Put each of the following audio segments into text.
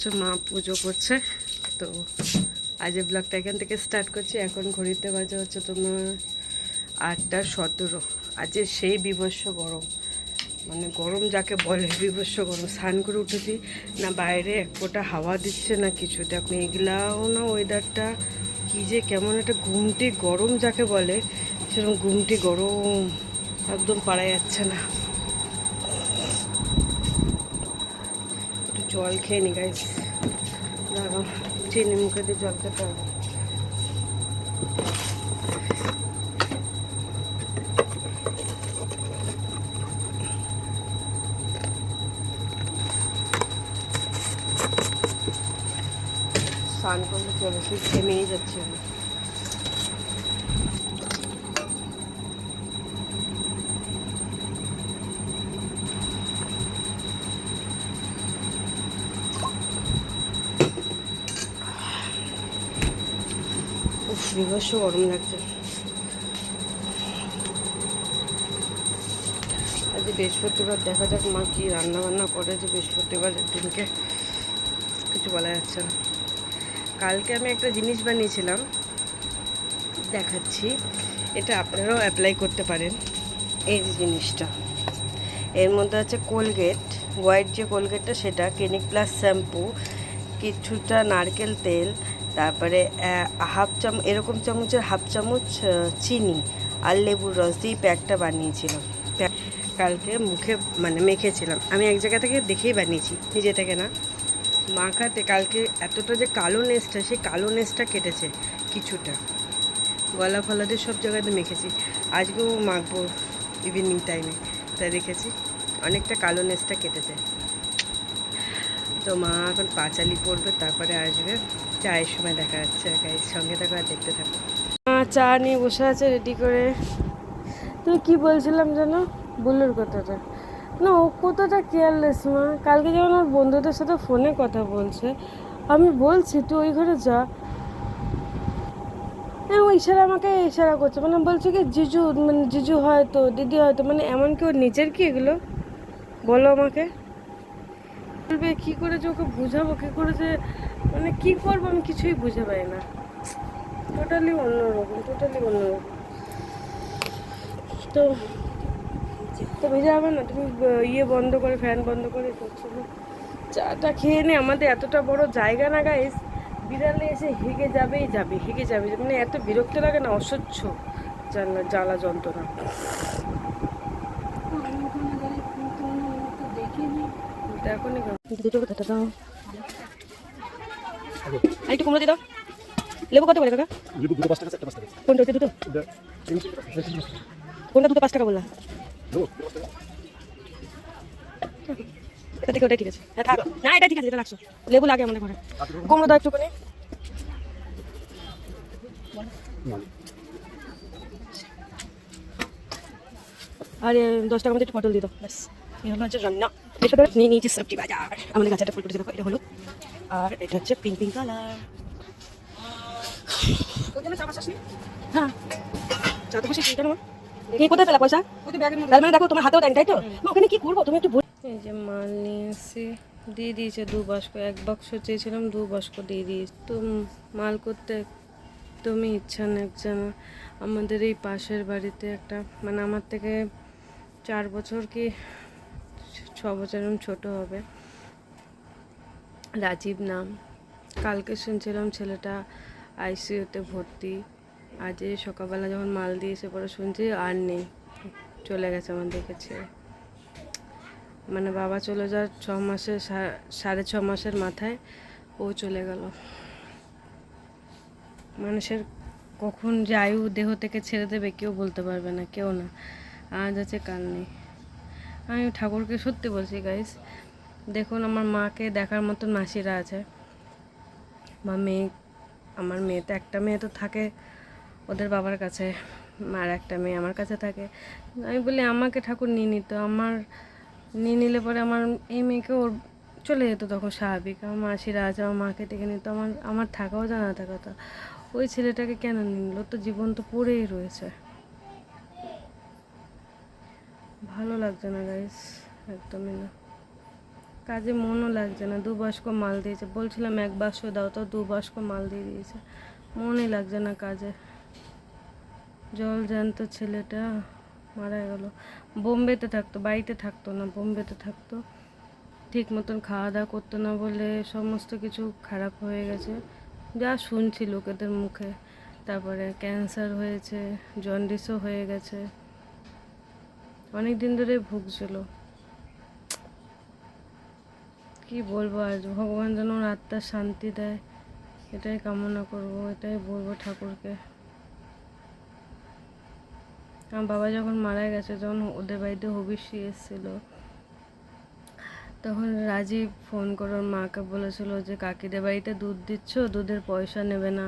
হচ্ছে, মা পুজো করছে। তো আজের ব্লগটা এখান থেকে স্টার্ট করছি। এখন ঘড়িতে বাজে হচ্ছে তোমার আটটা সতেরো। আজকে সেই বিভৎস গরম। মানে গরম যাকে বলে বিভৎস গরম। স্নান করে উঠেছি। না, বাইরে এক ফোঁটা হাওয়া দিচ্ছে না কিছু দেখো এগুলাও না ওয়েদারটা কী যে কেমন একটা ঘুমটি গরম যাকে বলে, সেরকম ঘুমটি গরম একদম পারা যাচ্ছে না। একটু জল খেয়ে নি গাইস দাঁড়াও চিনি মুখে দিয়ে জল খেতে হবে স্নান করলে চলে সে থেমেই যাচ্ছে। উফ, বিভৎস গরম লাগছে। আজ বৃহস্পতিবার, দেখা যাক মা কি রান্না বান্না করে যে বৃহস্পতিবারের দিনকে। কিছু বলা যাচ্ছে না। কালকে আমি একটা জিনিস বানিয়েছিলাম, দেখাচ্ছি। এটা আপনারাও অ্যাপ্লাই করতে পারেন। এই যে জিনিসটা। এর মধ্যে আছে কোলগেট হোয়াইট যে কোলগেটটা সেটা ক্লিনিক প্লাস শ্যাম্পু কিছুটা নারকেল তেল তারপরে হাফ চাম, এরকম চামচের হাফ চামচ চিনি আর লেবুর রস দিয়ে প্যাকটা বানিয়েছিলাম কালকে মুখে মানে মেখেছিলাম। আমি এক জায়গা থেকে দেখেই বানিয়েছি, নিজে থেকে না। মাখাতে কালকে এতটা যে কালো নেসটা, সেই কালো নেসটা কেটেছে কিছুটা। গলা ফলাতে সব জায়গাতে মেখেছি। আজকেও মাখবো ইভিনিং টাইমে তাই দেখেছি, অনেকটা কালো নেসটা কেটেছে। তো মা এখন পাঁচালি পড়বে তারপরে আসবে। চায়ের সময় দেখা যাচ্ছে সঙ্গে থাকো আর দেখতে থাকো। চা নিয়ে বসে আছে রেডি করে। তুই কি বলছিলাম যেন বুল্লুর কথাটা। না, ও কতটা কেয়ারলেস মা। কালকে যেমন আমার বন্ধুদের সাথে ফোনে কথা বলছে, আমি বলছি, তুই ওই ঘরে যা। হ্যাঁ ও ইশারা আমাকে ইশারা করছে। মানে বলছে কি, জিজু মানে জিজু হয়তো, দিদি হয়তো মানে এমন কি ওর নিজের কি এগুলো? বলো আমাকে। বলবে, কী করে যে ওকে বুঝাবো? কী করে যে মানে কী করব আমি কিছুই বুঝে পাই না। টোটালি অন্যরকম টোটালি অন্যরকম। তো তো ভেজা হবে না তুমি ইয়ে বন্ধ করে ফ্যান বন্ধ করে করছ চাটা খেয়ে নে আমাদের এতটা বড় জায়গা না গাইস বিড়ালে এসে হেগে যাবেই যাবে হেগে যাবে। মানে এত বিরক্ত লাগে না অসহ্য জ্বালা জ্বালা যন্ত্রণা। দেখো নি দুটো কথা দাও। আর একটু কুমড়ো দিয়ে দাও। লেবু কত করে কাকা? লেবু দুটো পাঁচ টাকা একটা পাঁচ টাকা কোনটা দুটো? টাকা কোনটা দুটো পাঁচ টাকা বললা? এটা থেকে ওটাই ঠিক আছে। না এটা ঠিক আছে এটা রাখছো। লেবু লাগে আমাদের ঘরে। কুমড়ো দাও একটুখানি। আর দশ টাকার মধ্যে একটু পটল দিয়ে দাও। ব্যাস। এই হলো হচ্ছে রান্না। এটা নিয়ে নিয়েছি সবজি বাজার। আমাদের কাছে একটা ফুল ফুটে দেখো এটা হলুদ আর এটা হচ্ছে পিঙ্ক পিঙ্ক কালার হ্যাঁ। চা তো বসে কিনতে নেব কোথায় পেলা পয়সা? তার মানে দেখো তোমার হাতেও দেন তাই তো? ওখানে কি করব? তুমি একটু এই যে মাল নিয়ে এসে দিয়ে দিয়েছে দু বাস্ক এক বাক্স চেয়েছিলাম দু বাস্ক দিয়ে দিয়েছে। তো মাল করতে তুমি ইচ্ছা না। জানো আমাদের এই পাশের বাড়িতে একটা মানে আমার থেকে চার বছর কি ছ বছর এরকম ছোট হবে। রাজীব নাম। কালকে শুনছিলাম ছেলেটা আইসিইউতে ভর্তি। আজ সকালবেলা যখন মাল দিয়ে পরে শুনছি, আর নেই। চলে গেছে আমাদেরকে ছেড়ে মানে বাবা চলে যাওয়ার ছ মাসের সাড়ে ছ মাসের মাথায় ও চলে গেল। মানুষের কখন যে আয়ু দেহ থেকে ছেড়ে দেবে কেউ বলতে পারবে না, কেউ না। আজ আছে, কাল নেই। আমি ঠাকুরকে সত্যি বলছি গাইস দেখুন, আমার মাকে দেখার মতন মাসিরা আছে। বা মেয়ে, আমার মেয়ে তো একটা মেয়ে তো থাকে, ওদের বাবার কাছে আর একটা মেয়ে আমার কাছে থাকে। আমি বলি, আমাকে ঠাকুর নিয়ে নিত আমার নিয়ে নিলে পরে আমার এই মেয়েকে ওর চলে যেত তখন স্বাভাবিক। আমার মাসিরা আছে, আমার মাকে ডেকে নিত। আমার আমার থাকাও জানা থাকা তো ওই ছেলেটাকে কেন নিল? তো জীবন তো পড়েই রয়েছে। ভালো লাগছে না গাইস একদমই না। কাজে মনও লাগছে না দু বাস্ক মাল দিয়েছে। বলছিলাম, এক বাক্স দাও তো দু বাস্ক মাল দিয়ে দিয়েছে। মনই লাগছে না কাজে। জল জ্যান্ত ছেলেটা মারা গেল। বোম্বেতে থাকতো, বাড়িতে থাকতো না, বোম্বেতে থাকতো। ঠিক মতন খাওয়া দাওয়া করতো না বলে সমস্ত কিছু খারাপ হয়ে গেছে। যা শুনছি লোকেদের মুখে। তারপরে ক্যান্সার হয়েছে, জন্ডিসও হয়ে গেছে। অনেক দিন ধরে ভুগছিল। কি বলব, আর ভগবান যেন ওর আত্মার শান্তি দেয়, এটাই কামনা করব, এটাই বলব ঠাকুরকে। আমার বাবা যখন মারা গেছে যখন ওদের বাড়িতে হবিষ্যি এসেছিল। তখন রাজীব ফোন করে ওর মাকে বলেছিল যে, কাকিদের বাড়িতে দুধ দিচ্ছ, দুধের পয়সা নেবে না।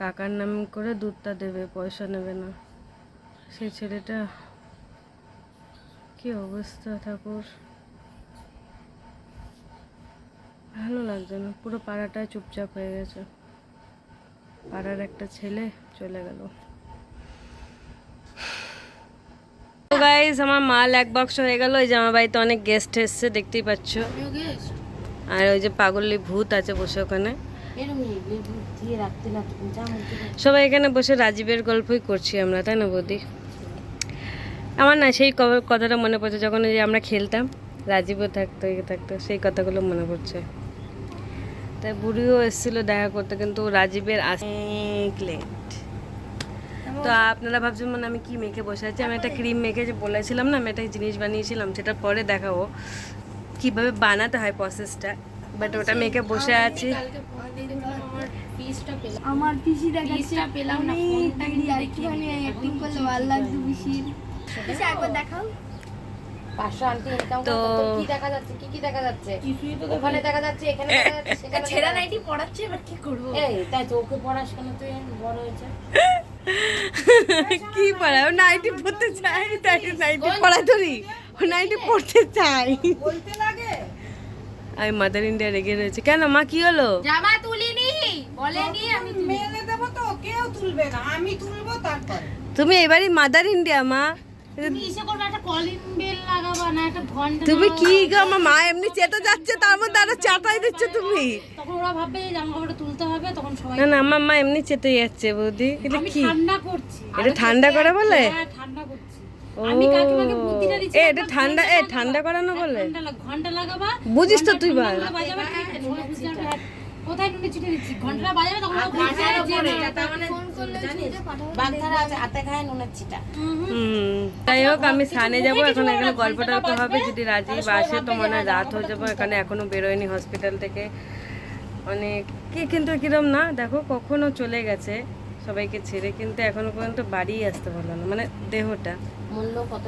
কাকার নাম করে দুধটা দেবে, পয়সা নেবে না। সেই ছেলেটা কি অবস্থা ঠাকুর? ভালো লাগছে না পুরো পাড়াটা চুপচাপ হয়ে গেছে। পাড়ার একটা ছেলে চলে গেল। আমার মাল এক বাক্স হয়ে গেল ওই যে আমার বাড়িতে অনেক গেস্ট এসছে দেখতেই পাচ্ছ। আর ওই যে পাগলি ভূত আছে বসে ওখানে। সবাই এখানে বসে রাজীবের গল্পই করছি আমরা তাই না বৌদি? আমার না সেই কথাটা মনে পড়ছে যখন ওই যে আমরা খেলতাম রাজীবও থাকতো ইয়ে থাকতো সেই কথাগুলো মনে পড়ছে। তাই বুড়িও এসেছিল দেখা করতে কিন্তু রাজীবের অনেক লেট তো আপনারা ভাবছেন মানে আমি কি মেখে বসে আছি আমি একটা ক্রিম মেখে যে বলেছিলাম না আমি একটা জিনিস বানিয়েছিলাম সেটা পরে দেখাবো। কীভাবে বানাতে হয় প্রসেসটা বাট ওটা মেখে বসে আছি। আমার পিসি দেখাচ্ছে। পেলাম না একটুখানি অ্যাক্টিং করলে ভালো লাগছে পিসির। একবার দেখাও। তো- কি দেখা যাচ্ছে? কি কি দেখা যাচ্ছে? ওখানে দেখা যাচ্ছে এখানে দেখা যাচ্ছে সেখানে ছেঁড়া নাইটি পড়াচ্ছে এবার কি করব? এই তাই চোখে পড়াস কেন তুই বড় হয়েছে। কি পড়ায়? ও নাইটি পড়তে চাই তাই নাইটি পড়াই ধরি। ও নাইটি পড়তে চাই আমি মাদার ইন্ডিয়া রেগে রয়েছে। কেন মা কি হলো? জামা তুলিনি বলেনি আমি মেলে দেবো তো কেউ তুলবে না আমি তুলবো তারপরে। তুমি এবারই মাদার ইন্ডিয়া মা। তুমি বেল কি গো আমার মা এমনি চেতে যাচ্ছে তার মধ্যে আরও চাটাই দিচ্ছে তুমি। তখন ওরা ভাববে জামা কাপড়টা তুলতে হবে তখন সবাই না না আমার মা এমনি চেতে যাচ্ছে বৌদি। এটা কি? ঠান্ডা করছি। এটা ঠান্ডা করে বলে? হ্যাঁ ঠান্ডা করছি। এটা ঠান্ডা এ ঠান্ডা করানো বলে? ঘণ্টা লাগাবা বুঝিস তো তুই বল বাজাবে হ্যাঁ, কোথায় নুনে ছিটে দিচ্ছি? ঘন্টাটা বাজাবে তখন ওরা বুঝতে পারবে যে তার মানে জানিস? বাগধারা আছে হাতে খায় নুনের ছিটা হুম যাই হোক আমি স্নানে যাব এখন এখানে গল্প টল্প হবে যদি রাজীব আসে তো মনে হয় রাত হয়ে যাব এখানে এখনও বেরোয়নি হসপিটাল থেকে। অনেক কি কিন্তু কিরম না দেখো কখনো চলে গেছে সবাইকে ছেড়ে কিন্তু এখনও পর্যন্ত বাড়ি আসতে পারল না মানে দেহটা। মূল্য কত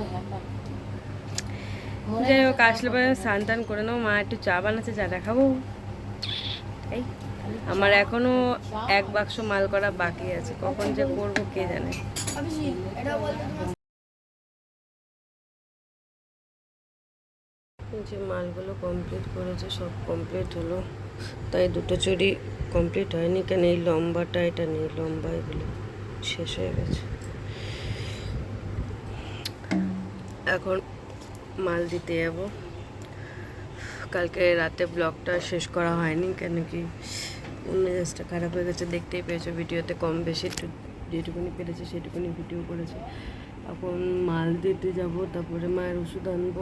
যাই হোক আসলে পরে স্নান টান করে নেব মা একটু চা বানাচ্ছে চা দেখাবো। এই, আমার এখনও এক বাক্স মাল করা বাকি আছে। কখন যে করব কে জানে? যে মালগুলো কমপ্লিট করেছে, সব কমপ্লিট হলো। তাই দুটো চুরি কমপ্লিট হয়নি কেন? এই লম্বাটা, এটা নেই, লম্বা এগুলো শেষ হয়ে গেছে। এখন মাল দিতে যাব। কালকে রাতে ব্লগটা শেষ করা হয়নি, কেন কি? মেজাজটা খারাপ হয়ে গেছে, দেখতেই পেয়েছ ভিডিওতে কম বেশি, একটু যেটুকুনি পেরেছে সেটুকুনি ভিডিও করেছে। এখন মাল দিতে যাব, তারপরে মায়ের ওষুধ আনব,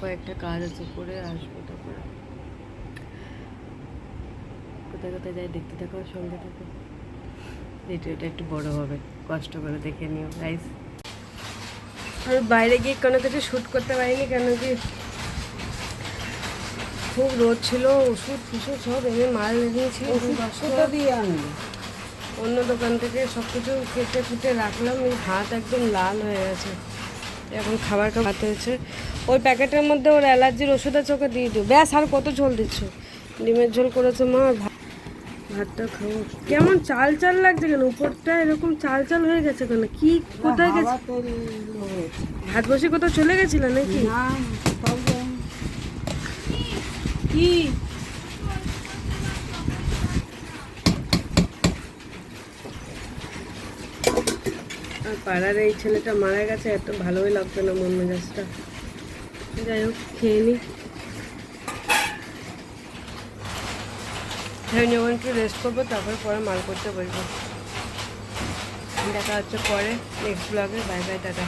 কয়েকটা কাজ আছে, করে আসব তারপরে। কোথায় কোথায় যাই দেখতে থাকো সঙ্গে থাকো। ভিডিওটা একটু বড় হবে, কষ্ট করে দেখে নিও গাইস আমি বাইরে গিয়ে কোনো কিছু শ্যুট করতে পারিনি, কেন কি? খুব রোদ ছিল ওষুধ ফষুধ সব এনে মাল নিয়েছি কোথা দিয়ে আনলি? অন্য দোকান থেকে সব কিছু কেটে কুটে রাখলাম এই হাত একদম লাল হয়ে গেছে। এখন খাবার খাওয়াতে হয়েছে। ওই প্যাকেটের মধ্যে ওর অ্যালার্জির ওষুধ আছে ওকে দিয়ে দিও। ব্যাস আর কত ঝোল দিচ্ছ? ডিমের ঝোল করেছে মা ভাত- ভাতটা খাব। কেমন চাল চাল লাগছে কেন? উপরটা এরকম চাল চাল হয়ে গেছে কেন? কি কোথায় গেছে? ভাত বসে কোথাও চলে গেছিল নাকি? কি? আর পাড়ার এই ছেলেটা মারা গেছে, এত ভালোই লাগতো না মন মেজাজটা। যাই হোক, খেয়ে নি। হ্যাঁ, যখন একটু রেস্ট করব, তারপরে পরে মাল করতে বসবো। দেখা হচ্ছে পরে নেক্সট ব্লগে বাই বাই দাদা